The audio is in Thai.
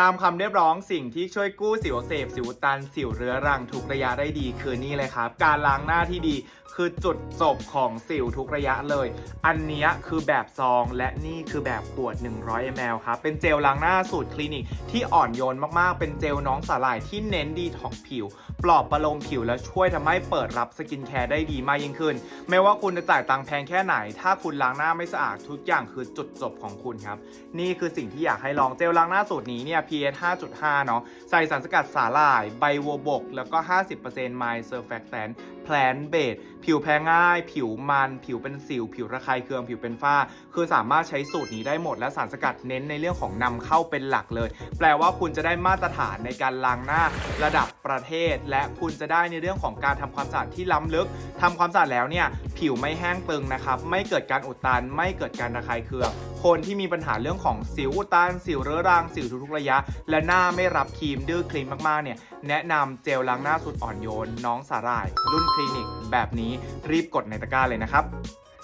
ตามคำเรียกร้องสิ่งที่ช่วยกู้สิวอักเสบสิวตันสิวเรื้อรังทุกระยะได้ดีคือนี่เลยครับ การล้างหน้าที่ดีคือจุดจบของสิวทุกระยะเลย อันนี้คือแบบซองและนี่คือแบบขวด 100 ml ครับ เป็นเจลล้างหน้าสูตรคลินิกที่อ่อนโยนมากๆ เป็นเจลน้องสาหร่ายที่เน้นดีท็อกผิว ปลอบประโลมผิวและช่วยทำให้เปิดรับสกินแคร์ได้ดีมากยิ่งขึ้น ไม่ว่าคุณจะจ่ายตังค์แพงแค่ไหน ถ้าคุณล้างหน้าไม่สะอาดทุกอย่างคือจุดจบของคุณครับ นี่คือสิ่งที่อยากให้ลองเจลล้างหน้าสูตรนี้เนี่ย pH 5.5 เนาะใส่สารสกัดสาหร่าย ใบวัวบก แล้วก็ 50% my surfactant plant based ผิวแพ้ง่าย ผิวมัน ผิวเป็นสิว ผิวระคายเคือง ผิวเป็นฝ้า คือสามารถใช้สูตรนี้ได้หมด และสารสกัดเน้นในเรื่องของนำเข้าเป็นหลักเลย แปลว่าคุณจะได้มาตรฐานในการล้างหน้าระดับประเทศ และคุณจะได้ในเรื่องของการทำความสะอาดที่ล้ำลึกทำความสะอาดแล้วเนี่ย ผิวไม่แห้งตึงนะครับ ไม่เกิดการอุดตัน ไม่เกิดการระคายเคือง คนที่มีปัญหาเรื่องของสิวอุดตัน สิวเรื้อรัง สิวทุกๆระยะ และหน้าไม่รับครีมดื้อครีมมากๆเนี่ย แนะนำเจลล้างหน้าสุดอ่อนโยน น้องสาหร่าย รุ่นคลินิก แบบนี้รีบกดในตะกร้าเลยนะครับ